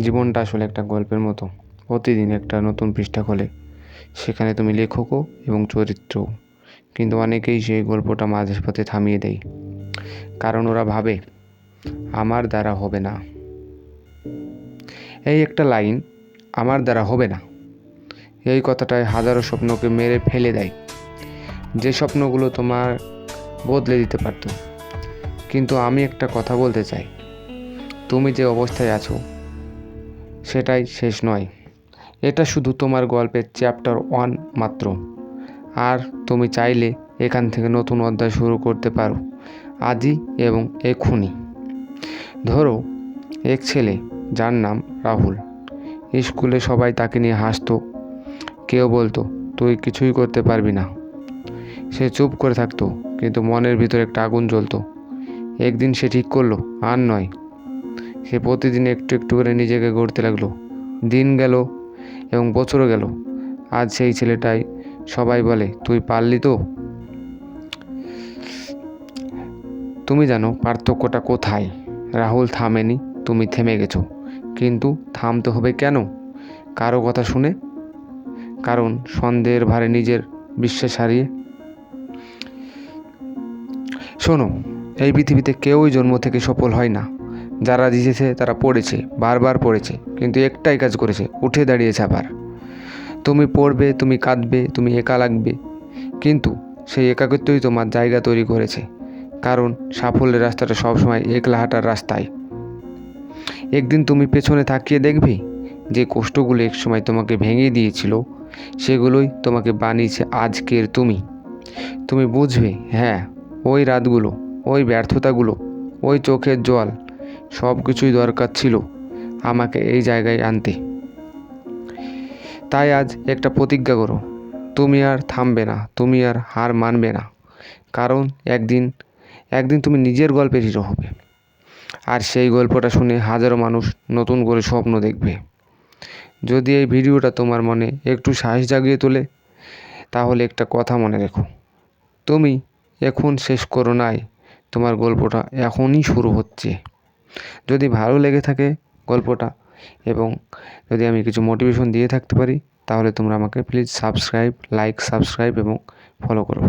জীবনটা আসলে একটা গল্পের মতো। প্রতিদিন একটা নতুন পৃষ্ঠা খোলে। সেখানে তুমি লেখকও এবং চরিত্রও কিন্তু অনেকেই সেই গল্পটা মাঝের পথে থামিয়ে দেয়। কারণ ওরা ভাবে, আমার দ্বারা হবে না। এই একটা লাইন, আমার দ্বারা হবে না। এই কথাটায় হাজারো স্বপ্নকে মেরে ফেলে দেয়। যে স্বপ্নগুলো তোমার বদলে দিতে পারতো। কিন্তু আমি একটা কথা বলতে চাই। তুমি যে অবস্থায় আছো সেটাই শেষ নয়। এটা শুধু তোমার গল্পের চ্যাপ্টার ওয়ান মাত্র। আর তুমি চাইলে এখান থেকে নতুন অধ্যায় শুরু করতে পারো, আজই এবং এক্ষুনি। ধরো, এক ছেলে যার নাম রাহুল। স্কুলে সবাই তাকে নিয়ে হাসতো। কেউ বলতো, তুই কিছুই করতে পারবি না। সে চুপ করে থাকতো, কিন্তু মনের ভিতরে একটা আগুন জ্বলতো। একদিন সে ঠিক করল, আর নয়। সে প্রতিদিন একটু একটু করে নিজেকে গড়তে লাগল। দিন গেল এবং বছরও গেল। আজ সেই ছেলেটাই সবাই বলে, তুই পারলি তো? তুমি জানো পার্থক্যটা কোথায়? রাহুল থামেনি, তুমি থেমে গেছো। কিন্তু থামতে হবে কেন? কারও কথা শুনে? কারণ সন্দেহের ভারে নিজের বিশ্বাস হারিয়ে শোনো, এই পৃথিবীতে কেউই জন্ম থেকে সফল হয় না। যারা জিতেছে তারা পড়েছে, বারবার পড়েছে, কিন্তু একটাই কাজ করেছে, উঠে দাঁড়িয়েছে আবার। তুমি পড়বে, তুমি কাঁদবে, তুমি একা লাগবে, কিন্তু সেই একাকিত্বই তোমার জায়গা তৈরি করেছে, কারণ সাফল্যের রাস্তাটা সবসময় একলা হাঁটার রাস্তায়। একদিন তুমি পেছনে থাকিয়ে দেখবে যে কষ্টগুলো একসময় তোমাকে ভেঙে দিয়েছিল, সেগুলোই তোমাকে বানিয়েছে আজকের তুমি। তুমি বুঝবে হ্যাঁ ওই রাতগুলো, ওই ব্যর্থতাগুলো, ওই চোখের জল সব কিছুই দরকার ছিল আমাকে এই জায়গায় আনতে। তাই আজ একটা প্রতিজ্ঞা করো, তুমি আর থামবে না, তুমি আর হার মানবে না, কারণ একদিন একদিন তুমি নিজের গল্পের হিরো হবে। আর সেই গল্পটা শুনে হাজারো মানুষ নতুন করে স্বপ্ন দেখবে। যদি এই ভিডিওটা তোমার মনে একটু সাহস জাগিয়ে তোলে, তাহলে একটা কথা মনে রেখো। তুমি এখন শেষ করো নাই, তোমার গল্পটা এখনই শুরু হচ্ছে। যদি ভালো লেগে থাকে গল্পটা এবং যদি আমি কিছু মোটিভেশন দিয়ে থাকতে পারি, তাহলে তোমরা আমাকে প্লিজ সাবস্ক্রাইব লাইক সাবস্ক্রাইব এবং ফলো করো।